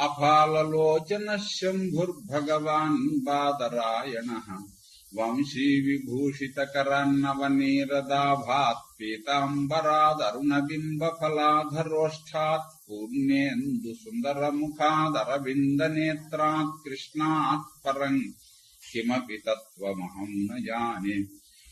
अफालोचन शंभुर्भगवान् बादरायणः वंशी विभूषितकरान्नवनीरदाभात् पीताम्बरादरुणबिम्बफलाधरोष्ठात् नेत्रा कृष्णा परम्। किमपि तत्त्वमहम् न जाने।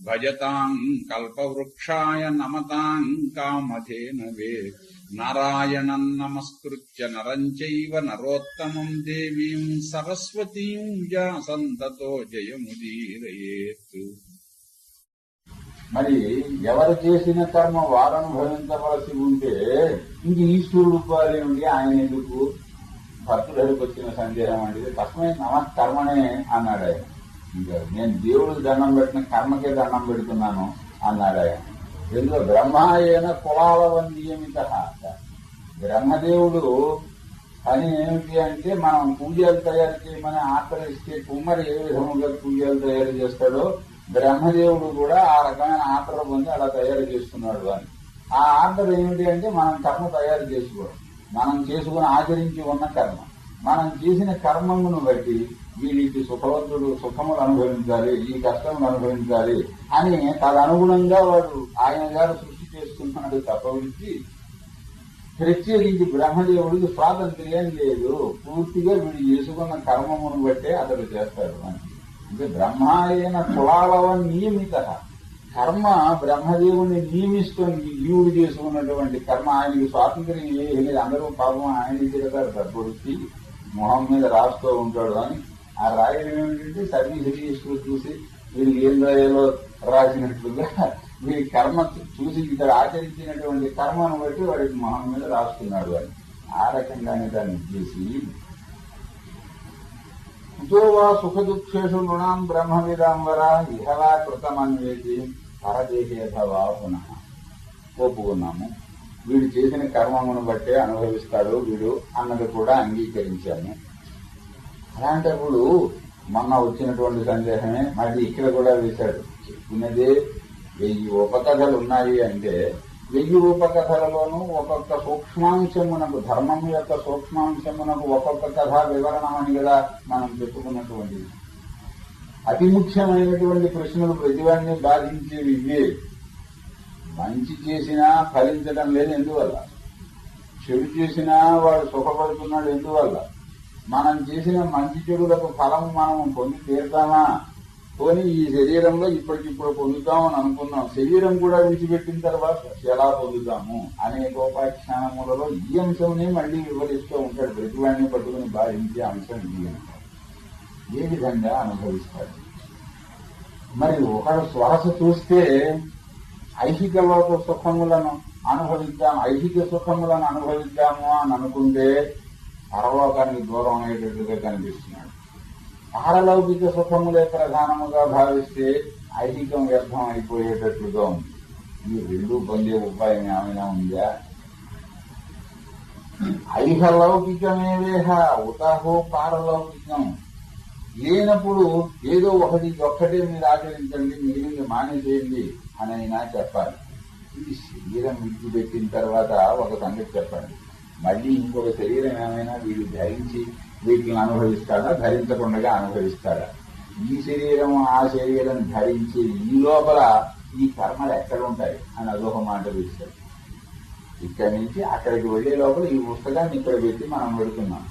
భజతాం కల్పవృక్షాయ నమతాం కామధేనవే నారాయణం నమస్కృత్య నరం చైవ నరోత్తమం దేవీం సరస్వతీం వ్యాసంతతో జయముదీరయేత్ మరి ఎవరు చేసిన కర్మ వారనుభవించవలసి ఉంటే ఇంక ఈశ్వరుడు పాలేండి ఆయన ఎందుకు? భక్తులకు వచ్చిన సందేహం అంటే తస్మై నమ అన్నాడు ఆయన. నేను దేవుడికి దండం పెట్టిన కర్మకే దండం పెడుతున్నాను అన్నాడు ఆయన. ఎందులో బ్రహ్మాయన కులాల నియమిత బ్రహ్మదేవుడు పని ఏమిటి అంటే మనం పూజలు తయారు చేయమని ఆచరిస్తే కుమ్మరి ఏ విధముగా పూజలు తయారు చేస్తాడో బ్రహ్మదేవుడు కూడా ఆ రకమైన ఆర్డర్ పొంది అలా తయారు చేస్తున్నాడు అని ఆ ఆర్డర్ ఏమిటి అంటే మనం కర్మ తయారు చేసుకోవడం. మనం చేసుకుని ఆచరించి ఉన్న కర్మ. మనం చేసిన కర్మమును బట్టి వీరికి సుఖవంతుడు సుఖములు అనుభవించాలి ఈ కష్టములు అనుభవించాలి అని తదనుగుణంగా వాడు ఆయన గారు సృష్టి తప్ప తప్పవించి ప్రత్యేకించి బ్రహ్మదేవుడికి స్వాతంత్ర్యం లేదు. పూర్తిగా వీడు చేసుకున్న కర్మమును బట్టే అతడు చేస్తాడు అని అంటే బ్రహ్మాయన కులాలవ నియమిత. కర్మ బ్రహ్మదేవుని నియమిస్తుంది. జీవుడు చేసుకున్నటువంటి కర్మ ఆయనకి స్వాతంత్ర్యం ఏమీ లేదు. అందరూ పాపం ఆయన తిరగారు తప్పొడిచి మొహం మీద రాస్తూ ఉంటాడు అని ఆ రాయడం ఏమిటంటే సర్వీస్ రిజిస్టర్ చూసి వీళ్ళు ఏం రాయాలో రాసినట్లుగా వీడి కర్మ చూసి ఇక్కడ ఆచరించినటువంటి కర్మను బట్టి వాడికి మొహం మీద రాస్తున్నాడు అని ఆ రకంగానే దాన్ని చేసి కుతోవా సుఖ దుఃఖేషు నృణాం బ్రహ్మవిదాంబర ఇహవా కృతమన్వేది పరదేహేధవా పునః. ఒప్పుకున్నాము. వీడు చేసిన కర్మమును బట్టే అనుభవిస్తాడు వీడు అన్నది కూడా అంగీకరించాము. అలాంటప్పుడు మొన్న వచ్చినటువంటి సందేహమే మళ్ళీ ఇక్కడ కూడా వేశాడు. చెప్పుకున్నదే వెయ్యి ఉపకథలు ఉన్నాయి అంటే వెయ్యి ఉపకథలలోనూ ఒక్కొక్క సూక్ష్మాంశమునకు ధర్మం యొక్క సూక్ష్మాంశమునకు ఒక్కొక్క కథ వివరణమని కదా మనం చెప్పుకున్నటువంటిది. అతి ముఖ్యమైనటువంటి ప్రశ్నలు ప్రతివాడిని బాధించేవి ఇవే. మంచి చేసినా ఫలించడం లేదు ఎందువల్ల? చెడు చేసినా వాడు సుఖపడుతున్నాడు ఎందువల్ల? మనం చేసిన మంచి చెడులకు ఫలం మనం పొంది తీరుతామా? పోనీ ఈ శరీరంలో ఇప్పటికిప్పుడు పొందుతామని అనుకున్నాం. శరీరం కూడా విడిచిపెట్టిన తర్వాత ఎలా పొందుతాము? అనే గోపాఖ్యానములలో ఈ అంశంని మళ్ళీ వివరిస్తూ ఉంటాడు. ప్రతివాడిని పట్టుకుని భావించే అంశం ఇది. ఏ విధంగా అనుభవిస్తాడు మరి ఒకడు శ్వాస చూస్తే ఐహిక లోక సుఖములను అనుభవిద్దాం. ఐహిక సుఖములను అనుభవిద్దాము అని అనుకుంటే పరలోకానికి దూరం అయ్యేటట్టుగా కనిపిస్తున్నాడు. పారలౌకిక సుఖములే ప్రధానముగా భావిస్తే ఐహికం వ్యర్థం అయిపోయేటట్లుగా ఉంది. ఈ రెండు పొందే ఉపాయం ఏమైనా ఉందా? ఐహలౌకికమేవేహ ఉతాహో పారలౌకికం. లేనప్పుడు ఏదో ఒకటి ఒక్కటే మీరు ఆచరించండి మిగిలింది మానేసేయండి అని అయినా చెప్పాలి. ఇది శరీరం విడిచిపెట్టిన తర్వాత ఒక సంగతి చెప్పండి. మళ్ళీ ఇంకొక శరీరం ఏమైనా వీడు ధరించి వీటిని అనుభవిస్తాడా? ధరించకుండా అనుభవిస్తాడా? ఈ శరీరం ఆ శరీరం ధరించి ఈ లోపల ఈ కర్మలు ఎక్కడ ఉంటాయి? అని అదొక మాట వేశారు ఇక్కడి నుంచి అక్కడికి వెళ్ళే లోపల ఈ పుస్తకాన్ని ఇక్కడ పెట్టి మనం పెడుతున్నాం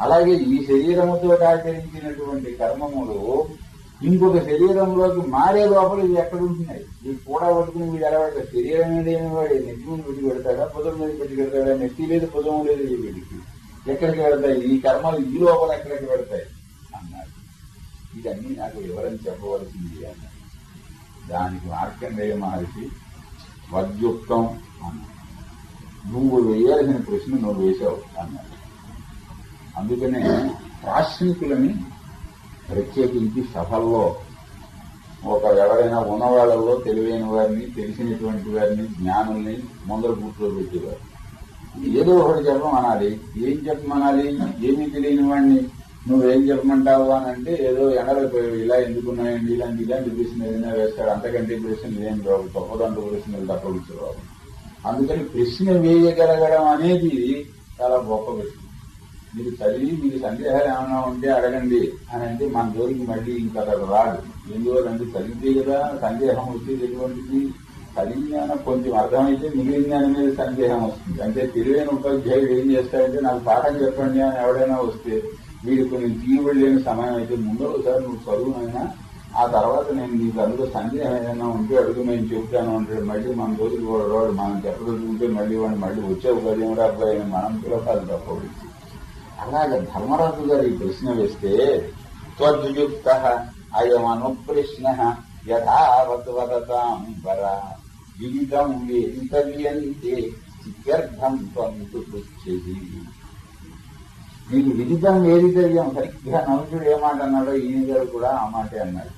అలాగే ఈ శరీరముతో ఆచరించినటువంటి కర్మములు ఇంకొక శరీరంలోకి మారే లోపల ఇవి ఎక్కడ ఉంటున్నాయి? ఇవి కూడా పట్టుకుని వీడు ఎలా పెడతాడు శరీరం లేని వాడు? నెత్తి మీద పెట్టి పెడతాడా? పొదం మీద పెట్టి పెడతాడా? నెత్తి లేదు పొదం లేదు ఈ వీడికి. ఎక్కడికి పెడతాయి? ఈ కర్మలు ఈ లోపల ఎక్కడికి పెడతాయి? అన్నారు ఇదన్నీ నాకు వివరం చెప్పవలసింది అన్నారు దానికి మార్కండేయ మహర్షి వద్యుక్తం అన్నాడు. నువ్వు వేయాల్సిన ప్రశ్న నువ్వు వేశావు అన్నాడు. అందుకనే ప్రాశ్నికులని ప్రత్యేకించి సభల్లో ఒక ఎవరైనా ఉన్నవాళ్ళలో తెలివైన వారిని తెలిసినటువంటి వారిని జ్ఞానుల్ని ముందర కూర్చోబెట్టేవారు. ఏదో ఒకటి చెప్పమనాలి. ఏం చెప్పమనాలి? ఏమీ తెలియని వాడిని నువ్వేం చెప్పమంటావు అని అంటే ఏదో ఎండలపోయి ఇలా ఎందుకున్నాయండి ఇలాంటి ఇలాంటి ప్రశ్న ఏదైనా వేస్తాడు అంతకంటే ప్రశ్నలు ఏం రావు. తప్పదంటూ ప్రశ్నలు రావు అందుకని ప్రశ్న వేయగలగడం అనేది చాలా గొప్ప విషయం మీరు చదివి మీకు సందేహాలు ఏమైనా ఉంటే అడగండి అని అంటే మన జోలికి మళ్ళీ ఇంకా అక్కడ రాడు ఎందువల్లంటే చదివితే కదా సందేహం వచ్చేది ఎటువంటిది? చదివిన జ్ఞానం కొంచెం అర్థమైతే మిగిలిన జ్ఞానం మీద సందేహం వస్తుంది. అంటే తెలివైన ఉపాధ్యాయుడు ఏం చేస్తాడంటే నాకు పాఠం చెప్పండి అని ఎవడైనా వస్తే వీడు కొన్ని తీయబడలేని సమయం అయితే ముందు ఒకసారి నువ్వు చదువునైనా ఆ తర్వాత నేను నీకు అందులో సందేహం ఏదైనా ఉంటే అడుగు నేను చెప్తాను అంటాడు మళ్ళీ మన రోజులు కూడా మనం చెప్పగలుగుతుంటే మళ్ళీ వాడిని మళ్ళీ వచ్చే కదా ఏమిరా అబ్బాయి మనం పిలవాలి తప్పబడి అలాగే ధర్మరాజు గారు ఈ ప్రశ్న వేస్తే త్వద్యుక్త అయమను ప్రశ్న యథావత్ వదతాం వర. విదితం వేదితవ్యంతే ఇత్యర్థం త్వంతు పృచ్ఛతి మీకు విదితం వేదితవ్యం సరిగ్గా నలుగుడు ఏమాట అన్నాడో ఈయన గారు కూడా ఆ మాటే అన్నాడు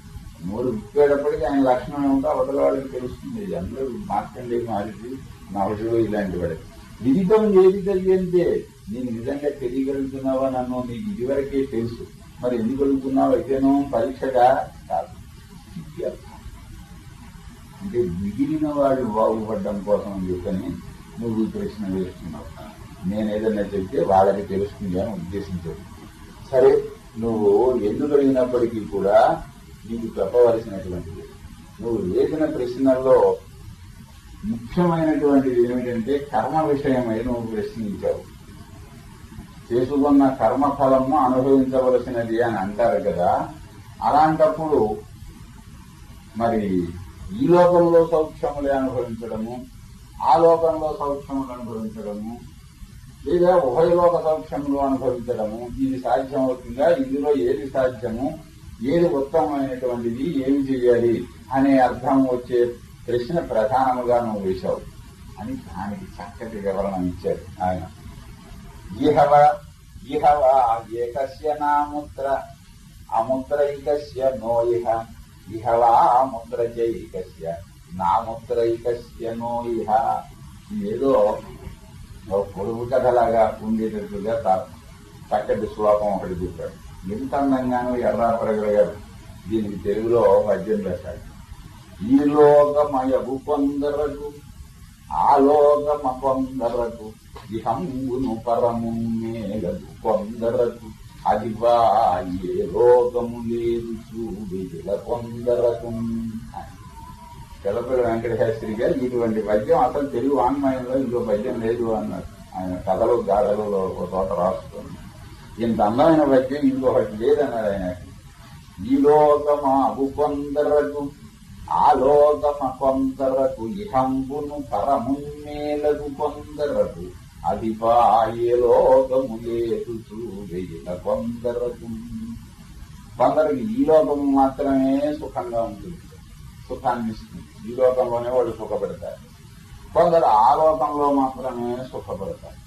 నోరు ముక్కేటప్పటికీ ఆయన లక్షణం ఏమిటో అవతల వాళ్ళకి తెలుస్తుంది. అందరూ మార్కండే మారిసి నవసుడు ఇలాంటి వాడు. విదితం వేదితవ్యంతే నేను నిజంగా తెలియగలుగుతున్నావా నన్ను? నీకు ఇదివరకే తెలుసు. మరి ఎందుకు అడుగుతున్నావు? అయితేనో పరీక్షగా కాదు. అంటే మిగిలిన వాడు బాగుపడడం కోసం అని చెప్పని నువ్వు ప్రశ్న వేస్తున్నావు. నేను ఏదన్నా చెప్తే వాళ్ళకి తెలుస్తుంది అని ఉద్దేశించదు. సరే నువ్వు ఎందుకు అడిగినప్పటికీ కూడా నీకు చెప్పవలసినటువంటిది. నువ్వు వేసిన ప్రశ్నల్లో ముఖ్యమైనటువంటిది ఏమిటంటే కర్మ విషయమై నువ్వు ప్రశ్నించావు. చేసుకున్న కర్మఫలము అనుభవించవలసినది అని అంటారు కదా అలాంటప్పుడు మరి ఈ లోకంలో సౌఖ్యములే అనుభవించడము ఆ లోకంలో సౌఖ్యములు అనుభవించడము లేదా ఉభయలోక సౌఖ్యములు అనుభవించడము ఇది సాధ్యమవుతుందా ఇందులో ఏది సాధ్యము ఏది ఉత్తమమైనటువంటిది ఏమి చేయాలి అనే అర్థం వచ్చే ప్రశ్న ప్రధానముగా నువ్వు వేశావు. అని దానికి చక్కటి వివరణ ఇచ్చారు ఆయన. ఇహవ ఇహవ ఏకస్య నాముద్ర అముద్రైకస్య నో ఇహ ఇహవా ముద్రజైకస్య నాముద్రైకస్య నో ఇహ. ఏదో పొడుగు కథలాగా ఉండేటట్టుగా తా- చక్కటి శ్లోకం ఒకటి చెప్పాడు. ఎంత అందంగానూ ఎర్రాపరగలగారు దీనికి తెలుగులో పద్యం రాశాడు ఈ లోకమయగు కొందరకు ఆ లోకమ కొందరకు ఇహంగును పరము మేలదు కొందరకు అది వా ఏ లోకము లేదు చూడిల కొందరకు. తెలపల్లి వెంకటశాస్త్రి గారు ఇటువంటి పద్యం అసలు తెలుగు వాంగ్మయంలో ఇంకో పద్యం లేదు అన్నారు. ఆయన కథలు గాథలలో ఒక తోట రాస్తుంది ఇంత అందమైన పద్యం ఇంకొకటి లేదన్నారు ఆయన. ఈ లోకమా కొందరకు ఆలోకమ కొందరకు ఇహంబును పరమున్మేలకు కొందరకు అది లోకము లేదు చూడేల కొందరకు. కొందరికి ఈ లోకము మాత్రమే సుఖంగా ఉంటుంది. సుఖాన్ని ఇస్తుంది. ఈ లోకంలోనే వాళ్ళు సుఖపడతారు. కొందరు ఆ లోకంలో మాత్రమే సుఖపడతారు.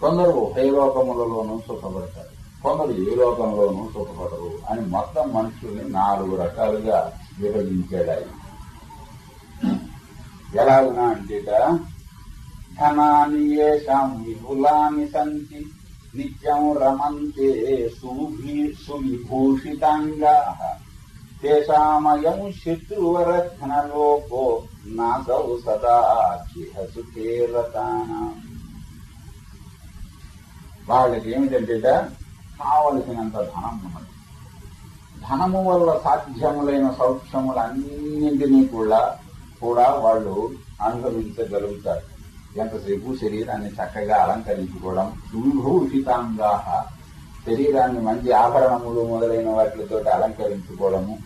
కొందరు ఉభయ లోకములలోనూ సుఖపడతారు. కొందరు ఏ లోకంలోనూ సుఖపడరు అని మొత్తం మనుషుల్ని నాలుగు రకాలుగా విభజించాడు ఆయన ఎలాగునా అంటేట ధనాని ఏషాం విపులాని సంతి నిత్యం రమంతే సుభి సువిభూషితాంగా తేషామయం శత్రువర ధనలోకో నాస శాంతౌ సదా సుఖేరతానం వాళ్ళకి ఏమిటంటే కావలసినంత ధనం ఉన్నది ధనము వల్ల సాధ్యములైన సౌఖ్యములన్నింటినీ కూడా కూడా వాళ్ళు అనుభవించగలుగుతారు. ఎంతసేపు శరీరాన్ని చక్కగా అలంకరించుకోవడం విభూషితాంగా శరీరాన్ని మంచి ఆభరణములు మొదలైన వాటితో అలంకరించుకోవడము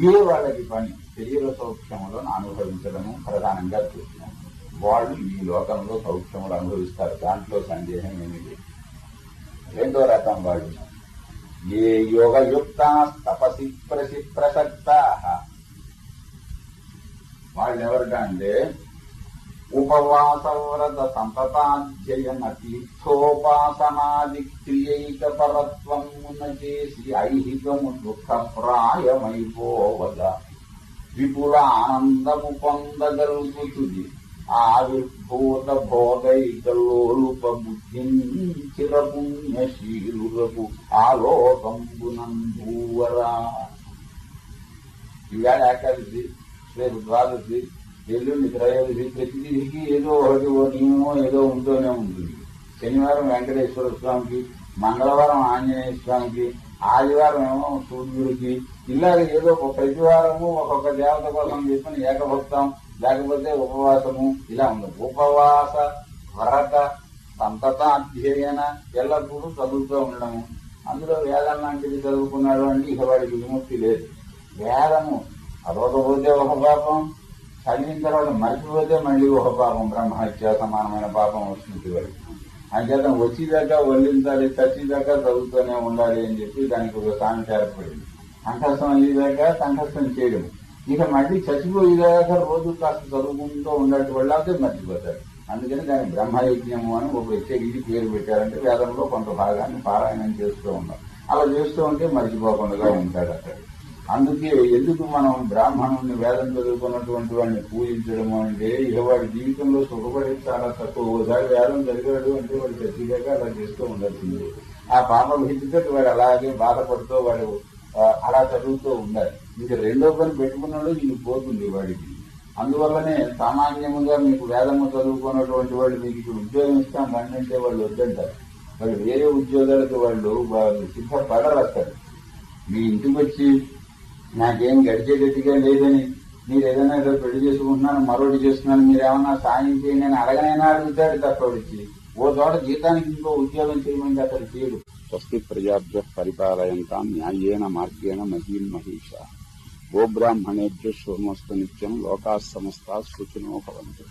ఇదే వాళ్ళకి పని. శరీర సౌఖ్యములను అనుభవించడము ప్రధానంగా చూస్తున్నాం. వాళ్ళు ఈ లోకంలో సౌఖ్యములు అనుభవిస్తారు. దాంట్లో సందేహం ఏమి లేదు రెండో రకం వాళ్ళు. ఏ యోగయుక్త తపసి ప్రసి ప్రసక్త వాళ్ళు ఎవరిగా అంటే ఉపవాసవ్రత సంతతాధ్యయన తీర్థోపాసనాది క్రియైక పరత్వం చేసి ఐహికము దుఃఖప్రాయమైపోవద విపుల ఆనందము పొందగలుగుతుంది ఆవిర్భూత బోధైకలోలుప బుద్ధిం చిరపుణ్యశీలులకు ఆలోకంబునందూవరా ఇవాళ ఏకాదశి. రేపు ద్వాదశి ఎల్లుండి త్రయోదశి ప్రతిదీకి ఏదో ఒకటి ఓ నియమో ఏదో ఉంటూనే ఉంటుంది. శనివారం వెంకటేశ్వర స్వామికి మంగళవారం ఆంజనేయ స్వామికి ఆదివారం ఏమో సూర్యుడికి ఇలాగ ఏదో ఒక ప్రతి వారము ఒక్కొక్క దేవత కోసం చెప్పిన ఏకభక్తం లేకపోతే ఉపవాసము ఇలా ఉండదు. ఉపవాస వరత సంతత అధ్యయన ఎల్లప్పుడూ చదువుతూ ఉండడము. అందులో వేదం లాంటిది చదువుకున్నాడు అంటే ఇక వాడికి విముక్తి లేదు. వేదము చదవకపోతే ఒక పాపం. చదివిన తర్వాత మర్చిపోతే మళ్ళీ ఒక పాపం. బ్రహ్మహత్య సమానమైన పాపం వస్తుంది వరకు అంచేత వచ్చేదాకా వల్లించాలి చచ్చేదాకా చదువుతూనే ఉండాలి అని చెప్పి దానికి ఒక సామెత ఏర్పడింది కంఠస్థం అయ్యేదాకా కంఠస్థం చేయడం. ఇక మళ్ళీ చచ్చిపోయేదాకా రోజు కాస్త చదువుకుంటూ ఉండటం వల్ల అదే మర్చిపోతారు అందుకని దాని బ్రహ్మయజ్ఞము అని ఒక ప్రత్యేకించి పేరు పెట్టారంటే వేదంలో కొంత భాగాన్ని పారాయణం చేస్తూ ఉన్నారు. అలా చేస్తూ ఉంటే మర్చిపోకుండా ఉంటాడు అక్కడ. అందుకే ఎందుకు మనం బ్రాహ్మణుని వేదం చదువుకున్నటువంటి వాడిని పూజించడం అంటే ఇక వాడి జీవితంలో సుఖపడేది చాలా తక్కువ. ఒకసారి వేదం చదివాడు అంటే వాడు చచ్చిగాక అలా చేస్తూ ఉండాల్సింది. ఆ పాప భీతితో వాడు అలాగే బాధపడుతూ వాడు అలా చదువుతూ ఉండాలి. ఇంకా రెండో పని పెట్టుకున్నాడు ఇది పోతుంది వాడికి. అందువల్లనే సామాన్యముగా మీకు వేదము చదువుకున్నటువంటి వాళ్ళు మీకు ఇప్పుడు ఉద్యోగం ఇస్తాం అంటే వాళ్ళు వద్దంటారు వాళ్ళు వేరే ఉద్యోగాలకు వాళ్ళు సిద్ధపడరు అక్కడ మీ ఇంటికి వచ్చి నాకేం గడిచేటట్టుగా లేదని మీరు ఏదైనా ఏదో పెళ్ళి చేసుకుంటున్నాను మరొకటి చేస్తున్నాను మీరు ఏమన్నా సాయం చేయండి అని అడగనైనా అడుగుతాడు తప్ప ఓ చోట జీతానికి ఇంకో ఉద్యోగం చేయమని అతడు చేయడు స్వస్తి ప్రజాభ్య పరిపాలయంతా న్యాయేన మార్గేణ మహీం మహిష. గోబ్రాహ్మణేభ్య సోమస్తు నిత్యం లోకా సమస్త సూచనో భవంతు.